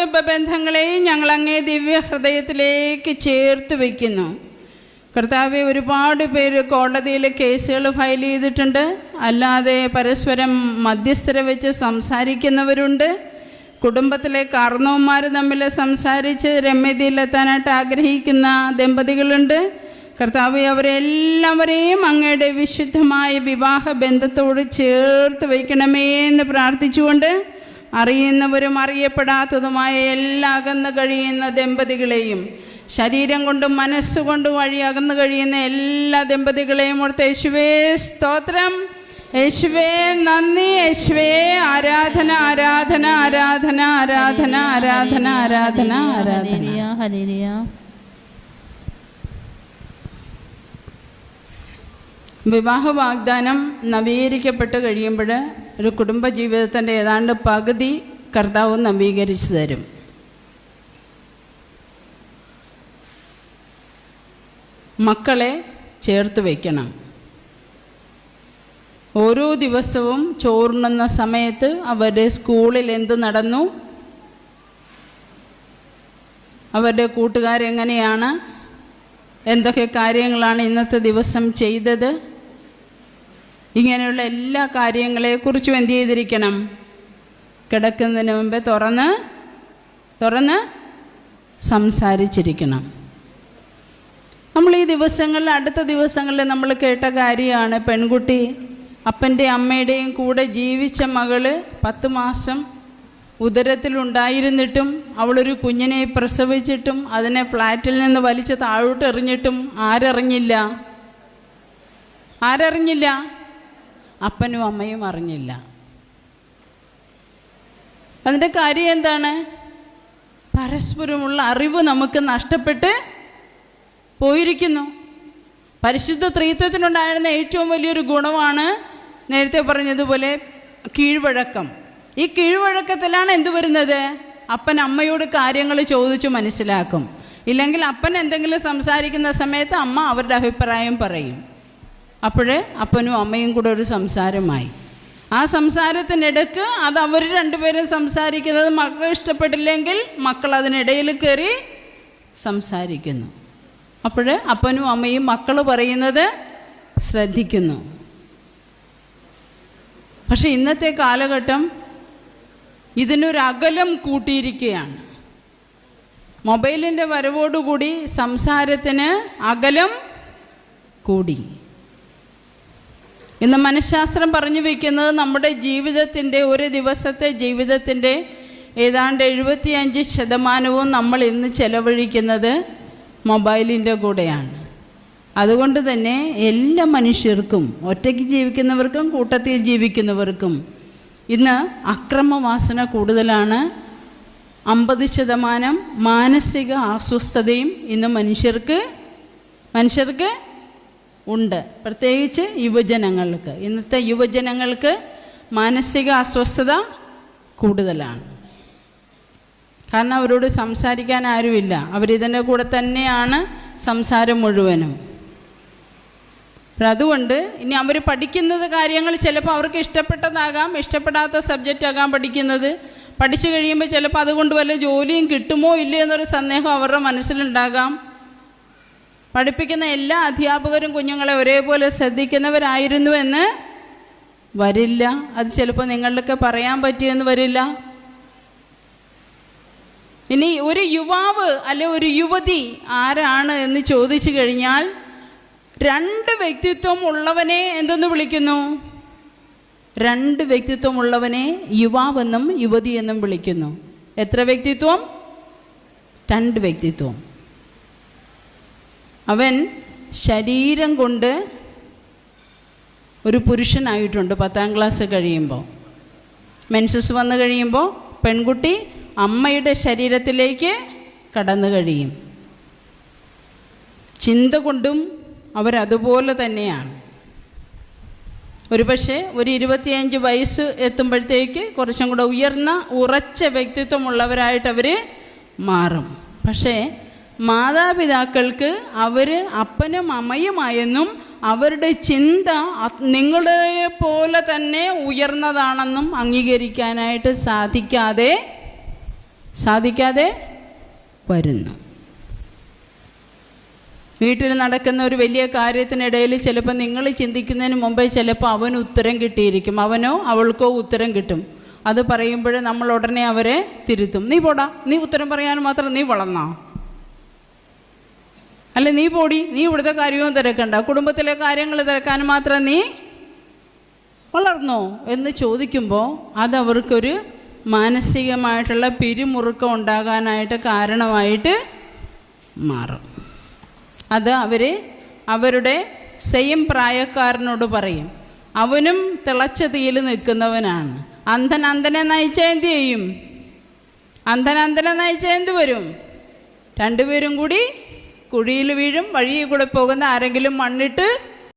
കുടുംബ ബന്ധങ്ങളെയും ഞങ്ങൾ അങ്ങേ ദിവ്യ ഹൃദയത്തിലേക്ക് ചേർത്ത് വയ്ക്കുന്നു. കർത്താവ് ഒരുപാട് പേര് കോടതിയിൽ കേസുകൾ ഫയൽ ചെയ്തിട്ടുണ്ട്. അല്ലാതെ പരസ്പരം മധ്യസ്ഥരെ വെച്ച് സംസാരിക്കുന്നവരുണ്ട്. കുടുംബത്തിലെ കാർണവന്മാർ തമ്മിൽ സംസാരിച്ച് രമ്യതയിലെത്താനായിട്ട് ആഗ്രഹിക്കുന്ന ദമ്പതികളുണ്ട്. കർത്താവ് അവരെല്ലാവരെയും അങ്ങയുടെ വിശുദ്ധമായ വിവാഹ ബന്ധത്തോട് ചേർത്ത് വയ്ക്കണമേ എന്ന് പ്രാർത്ഥിച്ചുകൊണ്ട് അറിയുന്നവരും അറിയപ്പെടാത്തതുമായ എല്ലാ അകന്നു കഴിയുന്ന ദമ്പതികളെയും ശരീരം കൊണ്ടും മനസ്സുകൊണ്ടും വഴി അകന്നു കഴിയുന്ന എല്ലാ ദമ്പതികളെയും ഓർത്ത് യേശുവേ സ്തോത്രം. യേശുവേ നന്ദി. യേശുവേ ആരാധന ആരാധന ആരാധന ആരാധന ആരാധന ആരാധന ആരാധന. വിവാഹ വാഗ്ദാനം നവീകരിക്കപ്പെട്ട് കഴിയുമ്പോൾ ഒരു കുടുംബ ജീവിതത്തിന്റെ ഏതാണ്ട് പകുതി കർത്താവ് നവീകരിച്ചു തരും. മക്കളെ ചേർത്ത് വയ്ക്കണം ഓരോ ദിവസവും ചോറുണ്ണുന്ന സമയത്ത് അവരുടെ സ്കൂളിൽ എന്ത് നടന്നു? അവരുടെ കൂട്ടുകാരെങ്ങനെയാണ്? എന്തൊക്കെ കാര്യങ്ങളാണ് ഇന്നത്തെ ദിവസം ചെയ്തത്? ഇങ്ങനെയുള്ള എല്ലാ കാര്യങ്ങളെക്കുറിച്ചും എന്ത് ചെയ്തിരിക്കണം? കിടക്കുന്നതിന് മുമ്പേ തുറന്ന് തുറന്ന് സംസാരിച്ചിരിക്കണം. നമ്മൾ ഈ ദിവസങ്ങളിൽ അടുത്ത ദിവസങ്ങളിൽ നമ്മൾ കേട്ട കാര്യമാണ് പെൺകുട്ടി അപ്പന്റെ അമ്മയുടെയും കൂടെ ജീവിച്ച മകൾ പത്ത് മാസം ഉദരത്തിലുണ്ടായിരുന്നിട്ടും അവളൊരു കുഞ്ഞിനെ പ്രസവിച്ചിട്ടും അതിനെ ഫ്ലാറ്റിൽ നിന്ന് വലിച്ച് താഴോട്ട് എറിഞ്ഞിട്ടും ആരറിഞ്ഞില്ല. ആരറിഞ്ഞില്ല. അപ്പനും അമ്മയും അറിഞ്ഞില്ല. അതിന്റെ കാര്യം എന്താണ്? പരസ്പരമുള്ള അറിവ് നമുക്ക് നഷ്ടപ്പെട്ട് പോയിരിക്കുന്നു. പരിശുദ്ധ ത്രീത്വത്തിനുണ്ടായിരുന്ന ഏറ്റവും വലിയൊരു ഗുണമാണ് നേരത്തെ പറഞ്ഞതുപോലെ കീഴ്വഴക്കം. ഈ കീഴ്വഴക്കത്തിലാണ് എന്ത് വരുന്നത്? അപ്പൻ അമ്മയോട് കാര്യങ്ങൾ ചോദിച്ചു മനസ്സിലാക്കും. ഇല്ലെങ്കിൽ അപ്പൻ എന്തെങ്കിലും സംസാരിക്കുന്ന സമയത്ത് അമ്മ അവരുടെ അഭിപ്രായം പറയും. അപ്പോഴേ അപ്പനും അമ്മയും കൂടെ ഒരു സംസാരമായി. ആ സംസാരത്തിനിടക്ക് അത് അവർ രണ്ടുപേരും സംസാരിക്കുന്നത് മക്കൾ ഇഷ്ടപ്പെട്ടില്ലെങ്കിൽ മക്കൾ അതിനിടയിൽ കയറി സംസാരിക്കുന്നു. അപ്പോൾ അപ്പനും അമ്മയും മക്കൾ പറയുന്നത് ശ്രദ്ധിക്കുന്നു. പക്ഷെ ഇന്നത്തെ കാലഘട്ടം ഇതിനൊരകലം കൂട്ടിയിരിക്കുകയാണ്. മൊബൈലിന്റെ വരവോടുകൂടി സംസാരത്തിന് അകലം കൂടി. ഇന്ന് മനഃശാസ്ത്രം പറഞ്ഞു വയ്ക്കുന്നത് നമ്മുടെ ജീവിതത്തിന്റെ ഒരു ദിവസത്തെ ജീവിതത്തിന്റെ ഏതാണ്ട് എഴുപത്തിയഞ്ച് ശതമാനവും നമ്മൾ ഇന്ന് ചെലവഴിക്കുന്നത് മൊബൈലിന്റെ കൂടെയാണ്. അതുകൊണ്ട് തന്നെ എല്ലാ മനുഷ്യർക്കും ഒറ്റയ്ക്ക് ജീവിക്കുന്നവർക്കും കൂട്ടത്തിൽ ജീവിക്കുന്നവർക്കും ഇന്ന് അക്രമവാസന കൂടുതലാണ്. അമ്പത് ശതമാനം മാനസിക അസ്വസ്ഥതയും ഇന്ന് മനുഷ്യർക്ക് മനുഷ്യർക്ക് ഉണ്ട്. പ്രത്യേകിച്ച് യുവജനങ്ങൾക്ക്. ഇന്നത്തെ യുവജനങ്ങൾക്ക് മാനസിക അസ്വസ്ഥത കൂടുതലാണ്. കാരണം അവരോട് സംസാരിക്കാൻ ആരുമില്ല. അവരിതിന്റെ കൂടെ തന്നെയാണ് സംസാരം മുഴുവനും. അതുകൊണ്ട് ഇനി അവർ പഠിക്കുന്നത് കാര്യങ്ങൾ ചിലപ്പോൾ അവർക്ക് ഇഷ്ടപ്പെട്ടതാകാം ഇഷ്ടപ്പെടാത്ത സബ്ജക്റ്റ് ആകാം പഠിക്കുന്നത്. പഠിച്ചു കഴിയുമ്പോൾ ചിലപ്പോൾ അതുകൊണ്ട് വല്ല ജോലിയും കിട്ടുമോ ഇല്ലയോ എന്നൊരു സന്ദേഹം അവരുടെ മനസ്സിലുണ്ടാകാം. പഠിപ്പിക്കുന്ന എല്ലാ അധ്യാപകരും കുഞ്ഞുങ്ങളെ ഒരേപോലെ ശ്രദ്ധിക്കുന്നവരായിരുന്നുവെന്ന് വരില്ല. അത് ചിലപ്പോൾ നിങ്ങളിലൊക്കെ പറയാൻ പറ്റിയെന്ന് വരില്ല. ഇനി ഒരു യുവാവ് അല്ലെ ഒരു യുവതി ആരാണ് എന്ന് ചോദിച്ചു കഴിഞ്ഞാൽ രണ്ട് വ്യക്തിത്വം ഉള്ളവനെ എന്തെന്ന് വിളിക്കുന്നു? രണ്ട് വ്യക്തിത്വം ഉള്ളവനെ യുവാവെന്നും യുവതി എന്നും വിളിക്കുന്നു. എത്ര വ്യക്തിത്വം? രണ്ട് വ്യക്തിത്വം. അവൻ ശരീരം കൊണ്ട് ഒരു പുരുഷനായിട്ടുണ്ട് പത്താം ക്ലാസ് കഴിയുമ്പോൾ. മെൻസസ് വന്നു കഴിയുമ്പോൾ പെൺകുട്ടി അമ്മയുടെ ശരീരത്തിലേക്ക് കടന്നു കഴിയും. ചിന്ത കൊണ്ടും അവരതുപോലെ തന്നെയാണ്. ഒരു പക്ഷേ ഒരു ഇരുപത്തിയഞ്ച് വയസ്സ് എത്തുമ്പോഴത്തേക്ക് കുറച്ചും കൂടെ ഉയർന്ന ഉറച്ച വ്യക്തിത്വമുള്ളവരായിട്ട് അവർ മാറും. പക്ഷേ മാതാപിതാക്കൾക്ക് അവർ അപ്പനും അമ്മയുമായെന്നും അവരുടെ ചിന്ത നിങ്ങളെ പോലെ തന്നെ ഉയർന്നതാണെന്നും അംഗീകരിക്കാനായിട്ട് സാധിക്കാതെ സാധിക്കാതെ വരുന്നു. വീട്ടിൽ നടക്കുന്ന ഒരു വലിയ കാര്യത്തിനിടയിൽ ചിലപ്പോൾ നിങ്ങൾ ചിന്തിക്കുന്നതിന് മുമ്പേ ചിലപ്പോൾ അവന് ഉത്തരം കിട്ടിയിരിക്കും. അവനോ അവൾക്കോ ഉത്തരം കിട്ടും. അത് പറയുമ്പോഴേ നമ്മൾ ഉടനെ അവരെ തിരുത്തും. നീ പോടാ. നീ ഉത്തരം പറയാൻ മാത്രം നീ വളർന്നോ? അല്ല നീ പോടി നീ ഇവിടുത്തെ കാര്യവും തിരക്കണ്ട. കുടുംബത്തിലെ കാര്യങ്ങൾ തിരക്കാൻ മാത്രം നീ വളർന്നോ എന്ന് ചോദിക്കുമ്പോൾ അതവർക്കൊരു മാനസികമായിട്ടുള്ള പിരിമുറുക്കം ഉണ്ടാകാനായിട്ട് കാരണമായിട്ട് മാറും. അത് അവർ അവരുടെ സെയിം പ്രായക്കാരനോട് പറയും. അവനും തിളച്ച തീയിൽ നിൽക്കുന്നവനാണ്. അന്ധൻ അന്ധനെ നയിച്ചാൽ എന്ത് ചെയ്യും? അന്ധൻ അന്ധനെ നയിച്ചാൽ എന്ത് വരും? രണ്ടുപേരും കൂടി കുഴിയിൽ വീഴും വഴിയിൽ കൂടെ പോകുന്ന ആരെങ്കിലും മണ്ണിട്ട്